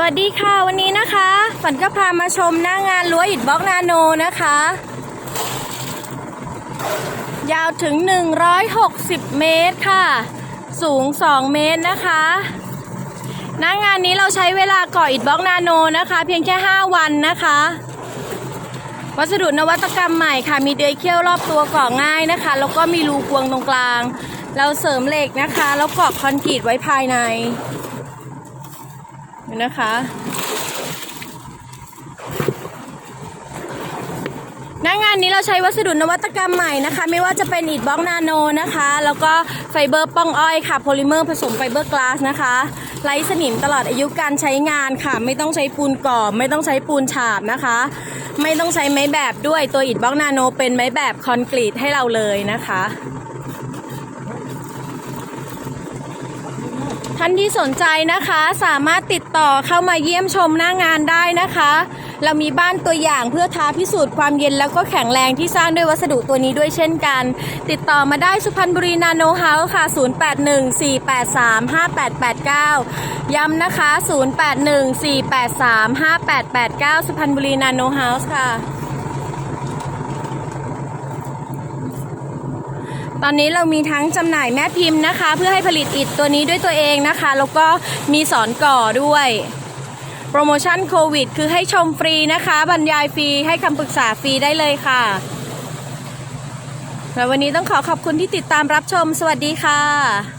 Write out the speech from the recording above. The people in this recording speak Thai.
สวัสดีค่ะวันนี้นะคะฝันก็พามาชมหน้างานรั้วอิฐบล็อกนาโนนะคะ ยาวถึง 160 เมตรค่ะ สูง 2 เมตรนะคะหน้างานนี้เราใช้เวลาก่ออิฐบล็อกนาโนนะคะ เพียงแค่ 5 วันนะคะ วัสดุนวัตกรรมใหม่ค่ะ มีเดือยเขี้ยวรอบตัวก่อง่ายนะคะ แล้วก็มีรูกวงตรงกลาง เราเสริมเหล็กนะคะ แล้วกรอคอนกรีตไว้ภายใน นะคะ หน้างานนี้เราใช้วัสดุนวัตกรรมใหม่นะคะ ไม่ว่าจะเป็นอิฐบล็อกนาโนนะคะ แล้วก็ไฟเบอร์ป้องอ้อยค่ะโพลิเมอร์ผสมไฟเบอร์กลาสนะคะไร้สนิมตลอดอายุการใช้งานค่ะ ไม่ต้องใช้ปูนก่อไม่ต้องใช้ปูนฉาบนะคะ ไม่ต้องใช้ไม้แบบด้วยตัวอิฐบล็อกนาโน เป็นไม้แบบคอนกรีตให้เราเลยนะคะ ท่านที่สนใจนะคะสามารถติดต่อเข้ามาเยี่ยมชมหน้างานได้นะคะ เรามีบ้านตัวอย่างเพื่อท้าพิสูจน์ความเย็นแล้วก็แข็งแรงที่สร้างด้วยวัสดุตัวนี้ด้วยเช่นกัน ติดต่อมาได้สุพรรณบุรีนาโนเฮาส์ค่ะ 0814835889 ย้ำนะคะ 0814835889 สุพรรณบุรีนาโนเฮาส์ค่ะ ตอนนี้เรามีทั้งจำหน่ายแม่พิมพ์นะคะ เพื่อให้ผลิตอิฐตัวนี้ด้วยตัวเองนะคะ แล้วก็มีสอนก่อด้วย โปรโมชั่นโควิด คือให้ชมฟรีนะคะ บรรยายฟรีให้คำปรึกษาฟรีได้เลยค่ะและวันนี้ต้องขอขอบคุณที่ติดตามรับชม สวัสดีค่ะ